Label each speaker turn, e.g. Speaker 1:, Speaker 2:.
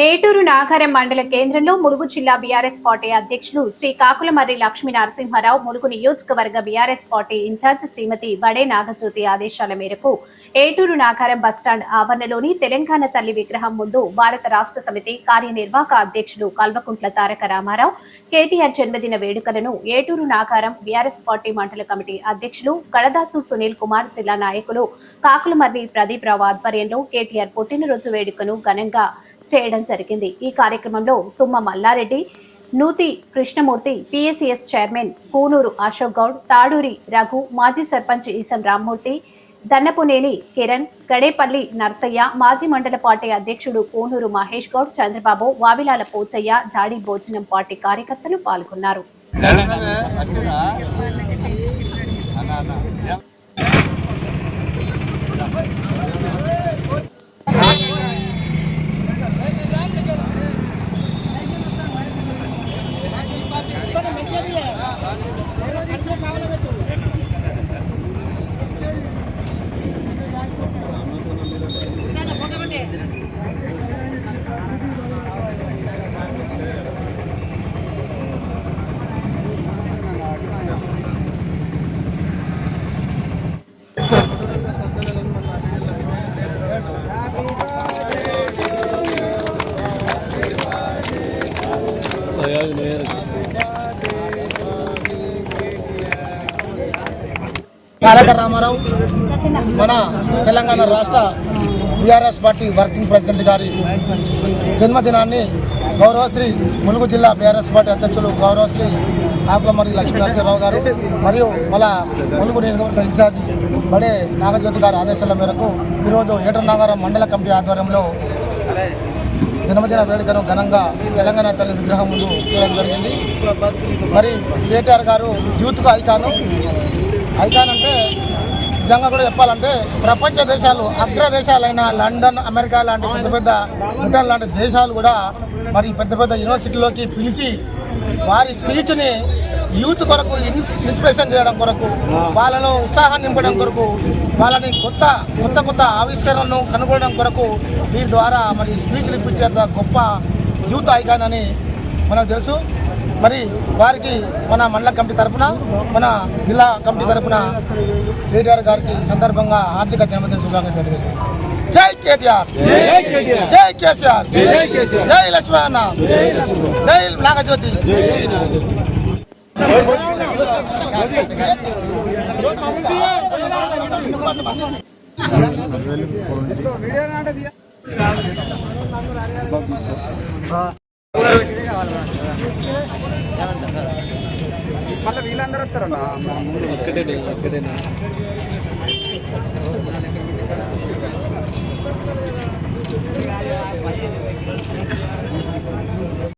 Speaker 1: ఏటూరు నాగారం మండల కేంద్రంలో ములుగు జిల్లా బీఆర్ఎస్ పార్టీ అధ్యక్షులు శ్రీ కాకులమర్రి లక్ష్మీ నరసింహారావు ములుగు నియోజకవర్గ BRS party incharge Srimati Bade Nagajyothi ఆదేశాల మేరకు ఏటూరు నాగారం బస్టాండ్ ఆవరణలోని తెలంగాణ తల్లి విగ్రహం ముందు భారత రాష్ట్ర సమితి కార్యనిర్వాహక అధ్యక్షులు కల్వకుంట్ల తారక రామారావు కేటీఆర్ జన్మదిన వేడుకలను ఏటూరు నాగారం బీఆర్ఎస్ పార్టీ మండల కమిటీ అధ్యక్షులు కళదాసు సునీల్ కుమార్ జిల్లా నాయకులు కాకులమర్రి ప్రదీప్ రావు ఆధ్వర్యంలో కేటీఆర్ పుట్టినరోజు వేడుకను ఘనంగా చేయడం జరిగింది. ఈ కార్యక్రమంలో తుమ్మ మల్లారెడ్డి నూతి కృష్ణమూర్తి పిఎస్సిఎస్ చైర్మన్ కూనూరు అశోక్ గౌడ్ తాడూరి రఘు మాజీ సర్పంచ్ ఈసం రామ్మూర్తి దన్నపునేని కిరణ్ గడేపల్లి నర్సయ్య మాజీ మండల పార్టీ అధ్యక్షుడు కూనూరు మహేష్ గౌడ్ చంద్రబాబు వావిలాల పోచయ్య జాడి భోజనం పార్టీ కార్యకర్తలు పాల్గొన్నారు.
Speaker 2: తారక రామారావు మన తెలంగాణ రాష్ట్ర బీఆర్ఎస్ పార్టీ వర్కింగ్ ప్రెసిడెంట్ గారి జన్మదినాన్ని గౌరవశ్రీ ములుగు జిల్లా బీఆర్ఎస్ పార్టీ అధ్యక్షులు గౌరవశ్రీ కాపులమరి లక్ష్మీనరసింహరావు గారు మరియు మన ములుగు నియోజకవర్గ ఇన్ఛార్జి బడే నాగజ్యోతి గారి ఆదేశాల మేరకు ఈరోజు ఏటర్ నాగారం మండల కమిటీ ఆధ్వర్యంలో జన్మదిన వేడుకను ఘనంగా తెలంగాణ తల్లి విగ్రహం ముందు చేయడం జరిగింది. మరి కేటీఆర్ గారు యూత్కు ఐకాను. ఐకాన్ అంటే నిజంగా కూడా చెప్పాలంటే ప్రపంచ దేశాలు అగ్ర దేశాలైన లండన్ అమెరికా లాంటి పెద్ద పెద్ద బ్రిటన్ లాంటి దేశాలు కూడా మరి పెద్ద పెద్ద యూనివర్సిటీలోకి పిలిచి వారి స్పీచ్ని యూత్ కొరకు ఇన్స్ ఇన్స్పిరేషన్ చేయడం కొరకు వాళ్ళలో ఉత్సాహాన్ని నింపడం కొరకు వాళ్ళని కొత్త కొత్త కొత్త ఆవిష్కరణను కనుగొనడం కొరకు వీరి ద్వారా మరి స్పీచ్లు ఇప్పించేంత గొప్ప యూత్ ఐకాన్ అని మనకు తెలుసు. మరి వారికి మన మండల కమిటీ తరపున మన జిల్లా కమిటీ తరపున కేటీఆర్ గారికి సందర్భంగా ఆర్థిక జన్మదిన శుభాకాంక్షలు తెలియజేస్తున్నాం. జై కేటీఆర్. జై కేసీఆర్. జై లక్ష్మణ జై నాగజ్యోతి.
Speaker 3: మళ్ళీ వీళ్ళందరూ వస్తారన్నా